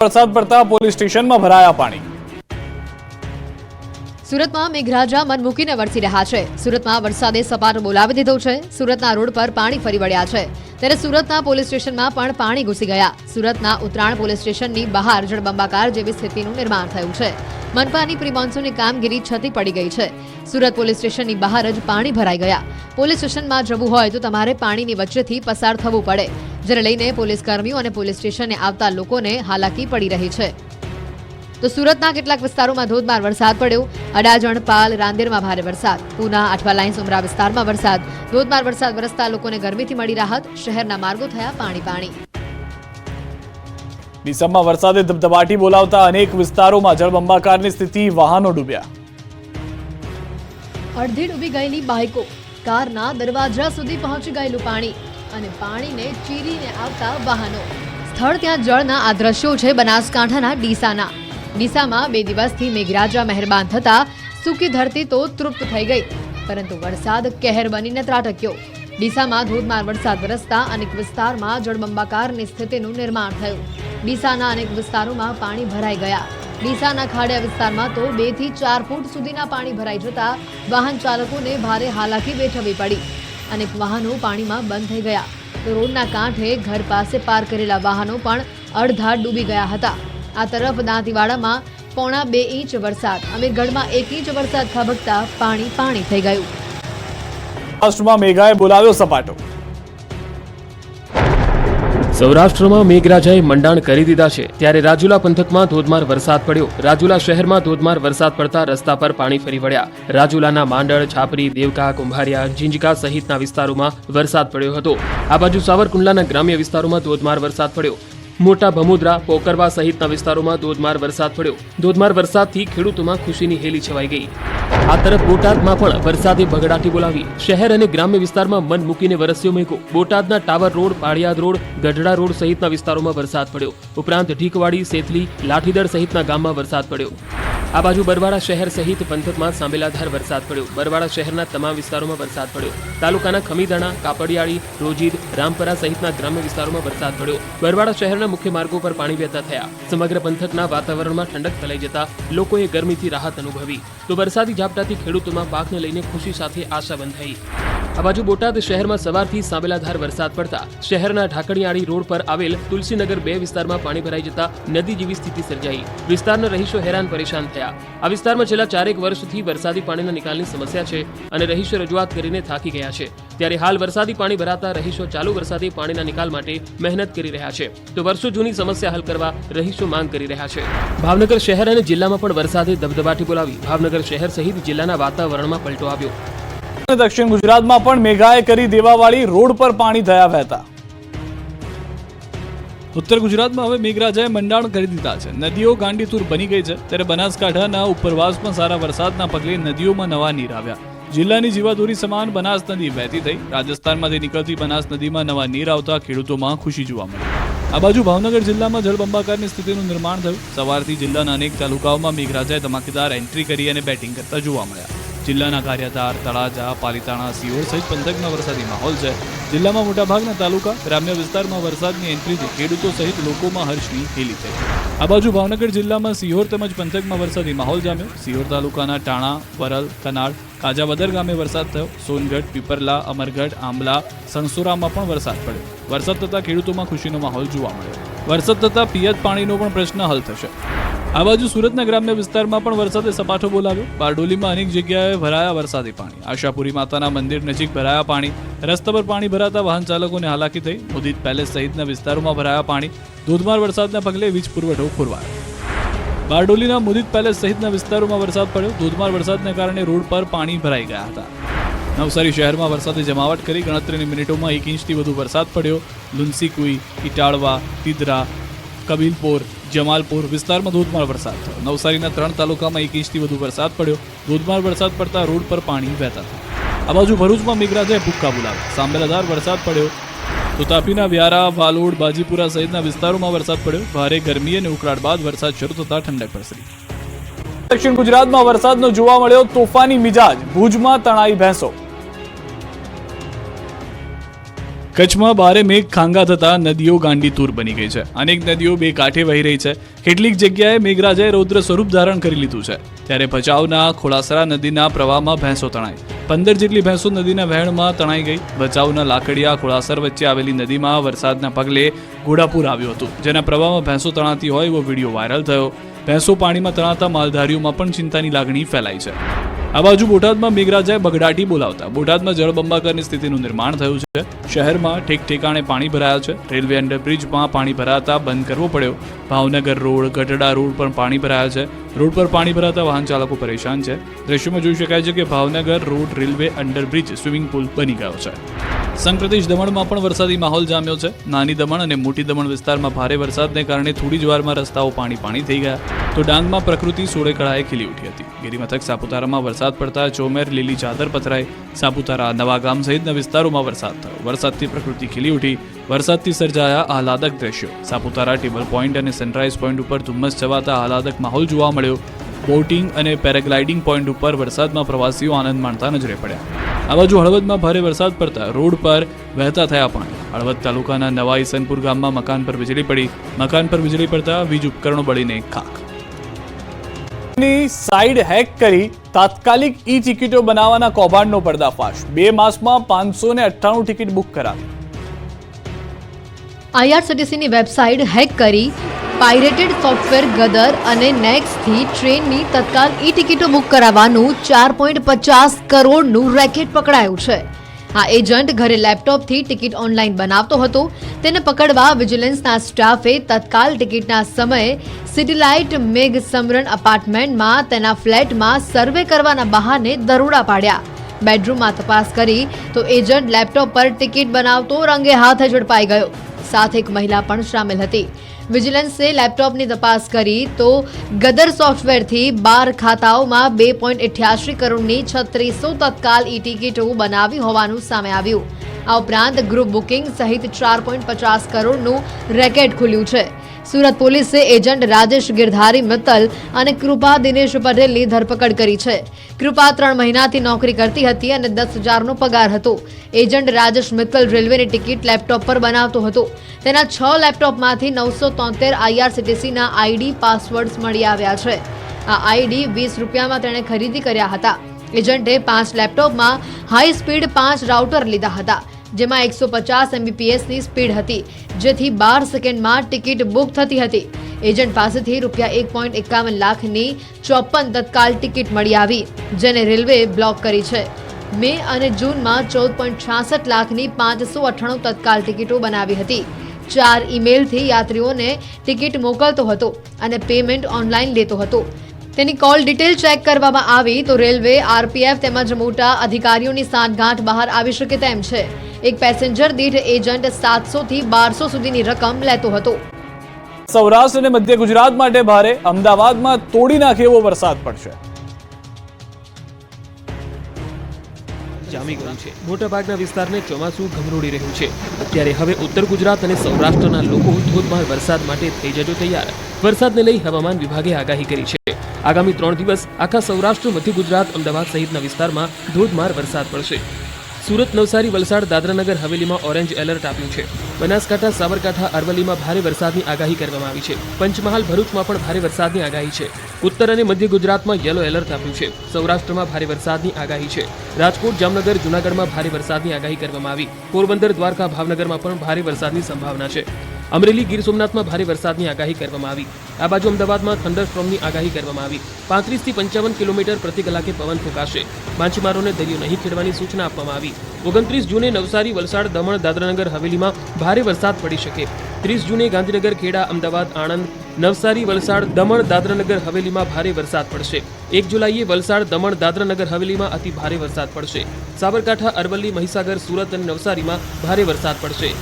વરસાદ પડતા પોલીસ સ્ટેશનમાં ભરાયા પાણી. સુરતમાં મેઘરાજા મન મૂકીને વરસી રહ્યા છે. સુરતમાં વરસાદે સપાટો બોલાવી દીધો છે. સુરતના રોડ પર પાણી ફરી વળ્યા છે. ત્યારે સુરતના પોલીસ સ્ટેશનમાં પણ પાણી ઘૂસી ગયા. સુરતના ઉત્તરાયણ પોલીસ સ્ટેશનની બહાર જળબંબાકાર જેવી સ્થિતિનું નિર્માણ થયું છે. મનપાની પ્રી કામગીરી છતી પડી ગઈ છે. સુરત પોલીસ સ્ટેશનની બહાર જ પાણી ભરાઈ ગયા. પોલીસ સ્ટેશનમાં જવું હોય તો તમારે પાણીની વચ્ચેથી પસાર થવું પડે. જેને લઈને પોલીસ કર્મીઓ અને પોલીસ સ્ટેશને આવતા લોકોને હાલાકી પડી રહી છે. તો સુરતના કેટલાક વિસ્તારોમાં ધોધમાર વરસાદ પડ્યો. અડાજણ, પાલ, રાંદેરમાં ભારે વરસાદ. પૂના આઠવા લાઇન્સ ઉમરા વિસ્તારમાં વરસાદ. ધોધમાર વરસાદ વરસતા લોકોને ગરમીથી મળી રાહત. શહેરના માર્ગો થયા પાણી પાણી ડીસામાં વરસાદે ધબધબાટી બોલાવતા અનેક વિસ્તારોમાં જળબંબાકારની સ્થિતિ, વાહનો ડૂબ્યા. અડધી ડૂબી ગયેલી બાઇકો કારના દરવાજા સુધી પહોંચી ગયેલું પાણી અને પાણીને ચીરીને આવતા વાહનો. સ્થળ ત્યાં જળના આ દ્રશ્યો છે બનાસકાંઠાના ડીસાના. ડીસામાં બે દિવસથી મેઘરાજા મહેરબાન થતા સૂકી ધરતી તો તૃપ્ત થઈ ગઈ, પરંતુ વરસાદ કહેર બનીને ત્રાટક્યો. ડીસામાં ધોધમાર વરસાદ વરસતા અનેક વિસ્તારમાં જળબંબાકારની સ્થિતિનું નિર્માણ થયું. ડીસાના અનેક વિસ્તારોમાં પાણી ભરાઈ ગયા. ડીસાના ખાડિયા વિસ્તારમાં તો બેથી ચાર ફૂટ સુધીના પાણી ભરાઈ જતા વાહન ચાલકોને ભારે હાલાકી વેઠવી પડી અનેક વાહનો પાણીમાં બંધ થઈ ગયા. તો રોડના કાંઠે ઘર પાસે પાર કરેલા વાહનો પણ અડધા ડૂબી ગયા હતા. આ તરફ દાંતીવાડામાં પોણા બે ઇંચ વરસાદ અમીરગઢમાં એક ઇંચ વરસાદ ખાબકતા પાણી પાણી થઈ ગયું. રાષ્ટ્રમાં મેઘાએ બોલાવ્યો સપાટો. સૌરાષ્ટ્રમાં મેઘરાજાએ મંડાણ કરી દીધા છે. ત્યારે રાજુલા પંથકમાં ધોધમાર વરસાદ પડ્યો. રાજુલા શહેરમાં ધોધમાર વરસાદ પડતા રસ્તા પર પાણી ફરી વળ્યા. રાજુલાના માંડળ, છાપરી, દેવકા, કુંભારિયા, ઝીંઝકા સહિતના વિસ્તારોમાં વરસાદ પડ્યો હતો. આ બાજુ સાવરકુંડલાના ગ્રામ્ય વિસ્તારોમાં ધોધમાર વરસાદ પડ્યો. મોટા ભમુદ્રા, પોકરવા સહિતના વિસ્તારોમાં ધોધમાર વરસાદ પડ્યો. ધોધમાર વરસાદથી ખેડૂતોમાં ખુશીની હેલી છવાઈ ગઈ. આ તરફ બોટાદમાં પણ વરસાદે ભગડાટી બોલાવી. શહેર અને ગ્રામ્ય વિસ્તારમાં મન મૂકીને વરસ્યો મેઘો. બોટાદના tower road, Paliyad road, Gadhada road સહિતના વિસ્તારોમાં વરસાદ પડ્યો. ઉપરાંત ઢીકવાડી, સેથલી લાઠીદર સહિતના ગામમાં વરસાદ પડ્યો. આ બાજુ બરવાડા શહેર સહિત પંથકમાં સાંબેલાધાર વરસાદ પડ્યો. બરવાડા શહેરના તમામ વિસ્તારોમાં વરસાદ પડ્યો. તાલુકાના ખમીદાણા કાપડિયાળી, રોજીદ, રામપરા સહિતના ગ્રામ્ય વિસ્તારોમાં વરસાદ પડ્યો. બરવાડા શહેરના મુખ્ય માર્ગો પર પાણી વહેતા થયા. સમગ્ર પંથકના વાતાવરણમાં ઠંડક ફેલાઈ જતા લોકોએ ગરમીથી રાહત અનુભવી. તો વરસાદી ઝાપટાથી ખેડૂતોમાં પાકને લઈને ખુશી સાથે આશા બંધાઈ. આ બાજુ બોટાદ શહેરમાં સવારથી સાંબેલાધાર વરસાદ પડતા શહેરના ઢાકણિયાળી રોડ પર આવેલ તુલસીનગર બે વિસ્તારમાં પાણી ભરાઈ જતા નદી જેવી સ્થિતિ સર્જાઈ. વિસ્તારના રહીશો હેરાન પરેશાન થયા. આ વિસ્તારમાં છેલ્લા ચારેક વર્ષથી વરસાદી પાણીના નિકાલની સમસ્યા છે અને રહીશો રજૂઆત કરીને થાકી ગયા છે. ત્યારે હાલ વરસાદી પાણી ભરાતા રહીશો ચાલુ વરસાદી પાણીના નિકાલ માટે મહેનત કરી રહ્યા છે. તો વર્ષો જૂની સમસ્યા હલ કરવા રહીશો માંગ કરી રહ્યા છે. ભાવનગર શહેર અને જિલ્લામાં પણ વરસાદે ધબધબાટી બોલાવી ભાવનગર શહેર સહિત જિલ્લાના વાતાવરણમાં પલટો આવ્યો. દક્ષિણ ગુજરાતમાં પણ મેઘાએ કરી દેવાવાળી રોડ પર પાણી થયા વહેતા. ઉત્તર ગુજરાતમાં હવે મેઘરાજાએ મંડાણ કરી દીધા છે. નદીઓ ગાંડીતુર બની ગઈ છે. ત્યારે બનાસકાંઠાના ઉપરવાસમાં સારા વરસાદના પગલે નદીઓમાં નવા નીર આવ્યા. જિલ્લાની જીવાદોરી સમાન બનાસ નદી વહેતી થઈ. રાજસ્થાનમાંથી નીકળતી બનાસ નદીમાં નવા નીર આવતા ખેડૂતોમાં ખુશી જોવા મળી. આ બાજુ ભાવનગર જિલ્લામાં જળબંબાકારની સ્થિતિનું નિર્માણ થયું. સવારથી જિલ્લાના અનેક તાલુકાઓમાં મેઘરાજાએ ધમાકેદાર એન્ટ્રી કરી અને બેટિંગ કરતા જોવા મળ્યા. જિલ્લાના કાર્યધાર, તળાજા, પાલીતાણા સિયોર સહિત પંથકમાં વરસાદી માહોલ છે. જિલ્લામાં મોટાભાગના તાલુકા, ગ્રામ્ય વિસ્તારમાં વરસાદની એન્ટ્રીથી ખેડૂતો સહિત લોકોમાં હર્ષની હેલી થઈ. આ બાજુ ભાવનગર જિલ્લામાં સિહોર તેમજ પંથકમાં વરસાદી માહોલ જામ્યો. સિહોર તાલુકાના ટાણા, વરલ, કનાળ, કાજાવદર ગામે વરસાદ થયો. સોનગઢ, પીપરલા, અમરગઢ, આંબલા સણસુરામાં પણ વરસાદ પડ્યો. વરસાદ થતાં ખેડૂતોમાં ખુશીનો માહોલ જોવા મળ્યો. વરસાદ થતાં પિયત પાણીનો પણ પ્રશ્ન હલ થશે. આ બાજુ સુરતના ગ્રામ્ય વિસ્તારમાં પણ વરસાદે સપાટો બોલાવ્યો. બારડોલીમાં અનેક જગ્યાએ ભરાયા વરસાદી પાણી. આશાપુરી માતાના મંદિર નજીક ભરાયા પાણી. રસ્તા પર પાણી ભરાતા વાહન ચાલકોને હાલાકી થઈ. મુદિત પેલેસ સહિતના વિસ્તારોમાં ભરાયા પાણી. ધોધમાર વરસાદના પગલે વીજ પુરવઠો ખોરવાયો. બારડોલીના મુદિત પેલેસ સહિતના વિસ્તારોમાં વરસાદ પડ્યો. ધોધમાર વરસાદને કારણે રોડ પર પાણી ભરાઈ ગયા હતા. નવસારી શહેરમાં વરસાદે જમાવટ કરી. ગણતરીની મિનિટોમાં એક ઇંચથી વધુ વરસાદ પડ્યો. લુન્સીકુઈ ઇટાળવા, તિદરા, કબીલપોર જમાલપુર વિસ્તારમાં ધોધમાર વરસાદ થયો. નવસારીના ત્રણ તાલુકામાં એક ઇંચથી વધુ વરસાદ પડ્યો. ધોધમાર વરસાદ પડતા રોડ પર પાણી વહેતા હતા આ બાજુ ભરૂચમાં મેઘરાજાએ ભૂક્કા બોલાવ્યા. સાંબેલાધાર વરસાદ પડ્યો. તો તાપીના વ્યારા, વાલોડ, બાજીપુરા સહિતના વિસ્તારોમાં વરસાદ પડ્યો. ભારે ગરમી અને ઉકળાટ બાદ વરસાદ શરૂ થતા ઠંડક પ્રસરી દક્ષિણ ગુજરાતમાં વરસાદનો જોવા મળ્યો. તોફાની મિજાજ. ભુજમાં તણાઈ ભેંસો. કચ્છમાં ભારે મેઘ ખાંગા થતા નદીઓ ગાંડી તૂર બની ગઈ છે. અનેક નદીઓ બે કાંઠે વહી રહી છે. કેટલીક જગ્યાએ મેઘરાજાએ રૌદ્ર સ્વરૂપ ધારણ કરી લીધું છે. ત્યારે ભચાઉના ખોડાસરા નદીના પ્રવાહમાં ભેંસો તણાઈ. પંદર જેટલી ભેંસો નદીના વહેણમાં તણાઈ ગઈ. ભચાઉના લાકડિયા ખોડાસર વચ્ચે આવેલી નદીમાં વરસાદના પગલે ઘોડાપુર આવ્યું હતું. જેના પ્રવાહમાં ભેંસો તણાતી હોય એવો વીડિયો વાયરલ થયો. ભેંસો પાણીમાં તણાતા માલધારીઓમાં પણ ચિંતાની લાગણી ફેલાઈ છે. આ બાજુ બોટાદમાં મેઘરાજાએ બગડાટી બોલાવતા. બોટાદમાં જળબંબાકારની સ્થિતિનું નિર્માણ થયું છે. શહેરમાં ઠેક ઠેકાણે પાણી ભરાયા છે. રેલવે અંડરબ્રિજમાં પાણી ભરાતા બંધ કરવો પડ્યો. ભાવનગર રોડ, ગઢડા રોડ પર પાણી ભરાયા છે. રોડ પર પાણી ભરાતા વાહન ચાલકો પરેશાન છે. દ્રશ્યમાં જોઈ શકાય છે કે Bhavnagar road railway underbridge swimming pool બની ગયો છે. સંપ્રદેશ દમણમાં પણ વરસાદી માહોલ જામ્યો છે. નાની દમણ અને મોટી દમણ વિસ્તારમાં ભારે વરસાદને કારણે થોડી જ વારમાં રસ્તાઓ પાણી પાણી થઈ ગયા. તો ડાંગમાં પ્રકૃતિ સોળે કળાએ ખીલી ઉઠી હતી. ગિરિમથક સાપુતારામાં વરસાદ પડતા ચોમેર, લીલી ચાદર પથરાઈ સાપુતારા નવાગામ સહિતના વિસ્તારોમાં વરસાદ થયો. વરસાદથી પ્રકૃતિ ખીલી ઉઠી. વરસાદથી સર્જાયા આહલાદક દ્રશ્યો. સાપુતારા ટેબલ પોઈન્ટ અને સનરાઇઝ પોઈન્ટ ઉપર ધુમ્મસ છવાતા આહલાદક માહોલ જોવા મળ્યો. બોટિંગ અને પેરાગ્લાઇડિંગ પોઈન્ટ ઉપર વરસાદમાં પ્રવાસીઓ આનંદ માણતા નજરે પડ્યા. આ બાજુ હળવદમાં ભારે વરસાદ પડતા રોડ પર વહેતા થયા પાણી. હળવદ તાલુકાના નવા ઈસનપુર ગામમાં મકાન પર વીજળી પડી. મકાન પર વીજળી પડતા વીજ ઉપકરણો બળીને ખાખ સાઇડ હેક કરી તાત્કાલિક ઈ ટિકિટો બનાવવાના કૌભાંડનો પર્દાફાશ. બે માસમાં પાંચસો ને અઠ્ઠાણું ટિકિટ બુક કરાવી. આઈઆરસીટીસીની વેબસાઇટ હેક કરી પાયરેટેડ સોફ્ટવેર ગદર અને નેક્સથી ટ્રેનની તત્કાલ ઈ ટિકિટો બુક કરાવવાનું ચાર પોઈન્ટ પચાસ કરોડનું રેકેટ પકડાયું છે. આ એજન્ટ ઘરે લેપટોપથી ટિકિટ ઓનલાઈન બનાવતો હતો. તેને પકડવા વિજિલન્સના સ્ટાફે તત્કાલ ટિકિટના સમયે સિટીલાઇટ મેઘ સમરણ અપાર્ટમેન્ટમાં તેના ફ્લેટમાં સર્વે કરવાના બહાને દરોડા પાડ્યા. બેડરૂમમાં તપાસ કરી તો એજન્ટ લેપટોપ પર ટિકિટ બનાવતો રંગે હાથે ઝડપાઈ ગયો. સાથે એક મહિલા પણ સામેલ હતી. વિજિલન્સે લેપટોપની તપાસ કરી તો ગદર સોફ્ટવેરથી બાર ખાતાઓમાં બે પોઈન્ટ અઠ્યાસી કરોડની છત્રીસો તત્કાલ ઈ ટિકિટો બનાવી હોવાનું સામે આવ્યું. આ ઉપરાંત ગ્રુપ બુકિંગ સહિત ચાર પોઈન્ટ પચાસ કરોડનું રેકેટ ખુલ્યું છે. સુરત પોલીસે એજન્ટ રાજેશ ગિરધારી, મિત્તલ અને કૃપા દિનેશ પટેલની ધરપકડ કરી છે. કૃપા ત્રણ મહિનાથી નોકરી કરતી હતી અને દસ હજારનો પગાર હતો. એજન્ટ રાજેશ મિત્તલ રેલવેની ટિકિટ લેપટોપ પર બનાવતો હતો. તેના છ લેપટોપમાંથી નવસો તોતેર આઈઆરસીટીસીના આઈડી પાસવર્ડ્સ મળી આવ્યા છે. આ આઈડી વીસ રૂપિયામાં તેણે ખરીદી કર્યા હતા. એજન્ટે પાંચ લેપટોપમાં હાઈ સ્પીડ પાંચ રાઉટર લીધા હતા. જેમાં એકસો પચાસ એમબીપીએસની સ્પીડ હતી, જેથી બાર સેકન્ડમાં ટિકિટ બુક થતી હતી. એજન્ટ પાસેથી રૂપિયા એક પોઈન્ટ એકાવન લાખની ચોપન તત્કાલ ટિકિટ મળી આવી, જેને રેલવે બ્લોક કરી છે. મે અને જૂનમાં ચૌદ પોઈન્ટ છાસઠ લાખની પાંચસો અઠ્ઠાણું તત્કાલ ટિકિટો બનાવી હતી. ચાર ઈમેલથી યાત્રીઓને ટિકિટ મોકલતો હતો અને પેમેન્ટ ઓનલાઈન લેતો હતો. તેની કોલ ડિટેલ ચેક કરવામાં આવી તો રેલવે, આરપીએફ તેમજ મોટા અધિકારીઓની સાંઠગાંઠ બહાર આવી શકે તેમ છે. એક પેસેન્જર દીઠ એજન્ટ સાતસો થી બારસો સુધીની રકમ લેતો હતો. સૌરાષ્ટ્ર અને મધ્ય ગુજરાત માટે ભારે. અમદાવાદમાં તોડી નાખે એવો વરસાદ પડશે. જામી ગયું છે. મોટાભાગના વિસ્તારને ચોમાસું ગમરોડી રહ્યું છે. અત્યારે હવે ઉત્તર ગુજરાત અને સૌરાષ્ટ્રના લોકો ધોધમાર વરસાદ માટે થઈ જજો તૈયાર. વરસાદને લઈ હવામાન વિભાગે આગાહી કરી છે. આગામી ત્રણ દિવસ આખા સૌરાષ્ટ્ર, મધ્ય ગુજરાત, અમદાવાદ સહિતના વિસ્તારમાં ધોધમાર વરસાદ પડશે. સુરત નવસારી વલસાડ દાદરાનગર હવેલીમાં ઓરેન્જ એલર્ટ આપ્યું છે. બનાસકાંઠા સાબરકાંઠા અરવલ્લીમાં ભારે વરસાદની આગાહી કરવામાં આવી છે. પંચમહાલ ભરૂચમાં પણ ભારે વરસાદની આગાહી છે. ઉત્તર અને મધ્ય ગુજરાતમાં યલો એલર્ટ આપ્યું છે. સૌરાષ્ટ્રમાં ભારે વરસાદની આગાહી છે. રાજકોટ, જામનગર, જૂનાગઢમાં ભારે વરસાદની આગાહી કરવામાં આવી. પોરબંદર, દ્વારકા, ભાવનગરમાં પણ ભારે વરસાદની સંભાવના છે. અમરેલી ગીર સોમનાથમાં ભારે વરસાદની આગાહી કરવામાં આવી. આ બાજુ અમદાવાદમાં થંડરસ્ટ્રોમની આગાહી કરવામાં આવી. પાંત્રીસથી પંચાવન કિલોમીટર પ્રતિ કલાકે પવન ફૂંકાશે. માછીમારોને દરિયો નહીં ખેડવાની સૂચના આપવામાં આવી. ઓગણત્રીસ જૂને નવસારી, વલસાડ, દમણ, દાદરાનગર હવેલીમાં ભારે વરસાદ પડી શકે. ત્રીસ જૂને ગાંધીનગર, ખેડા, અમદાવાદ, આણંદ, નવસારી, વલસાડ, દમણ, દાદરાનગર હવેલીમાં ભારે વરસાદ પડશે. એક જુલાઈએ વલસાડ, દમણ, દાદરાનગર હવેલીમાં અતિ ભારે વરસાદ પડશે. સાબરકાંઠા, અરવલ્લી, મહીસાગર, સુરત અને નવસારીમાં ભારે વરસાદ પડશે.